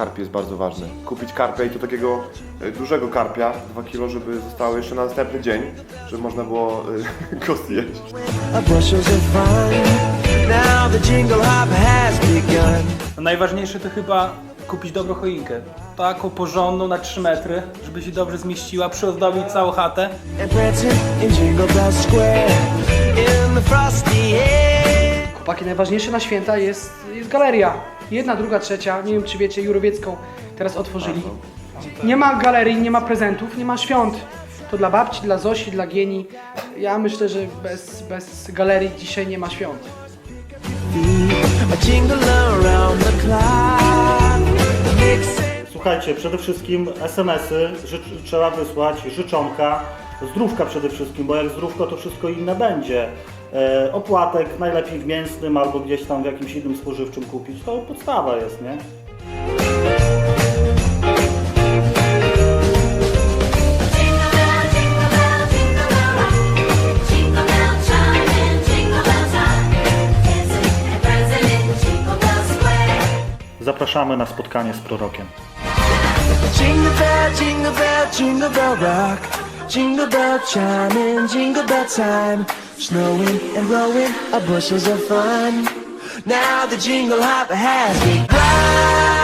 karp jest bardzo ważny. Kupić karpia i to takiego e, dużego karpia, 2 kilo, żeby zostało jeszcze na następny dzień, żeby można było e, go zjeść. Our bushels of fun. Now the jingle hop has begun. Najważniejsze to chyba kupić dobrą choinkę. Taką porządną na 3 metry, żeby się dobrze zmieściła, przyozdobić całą chatę. And prancing in Jingle Bell Square. In the frosty air. Chłopaki, najważniejsze na święta jest, jest galeria. Jedna, druga, trzecia. Nie wiem, czy wiecie, Jurowiecką teraz otworzyli. Nie ma galerii, nie ma prezentów, nie ma świąt. To dla babci, dla Zosi, dla Gieni. Ja myślę, że bez, bez galerii dzisiaj nie ma świąt. Słuchajcie, przede wszystkim SMS-y trzeba wysłać, życzonka, zdrówka przede wszystkim, bo jak zdrówko to wszystko inne będzie. E, opłatek najlepiej w mięsnym albo gdzieś tam w jakimś innym spożywczym kupić, to podstawa jest, nie? Zapraszamy na spotkanie z prorokiem. Jingle bell, jingle bell, jingle bell rock. Jingle bell chime in, jingle bell time. Snowing and blowing, our bushels of fun. Now the jingle hop has begun.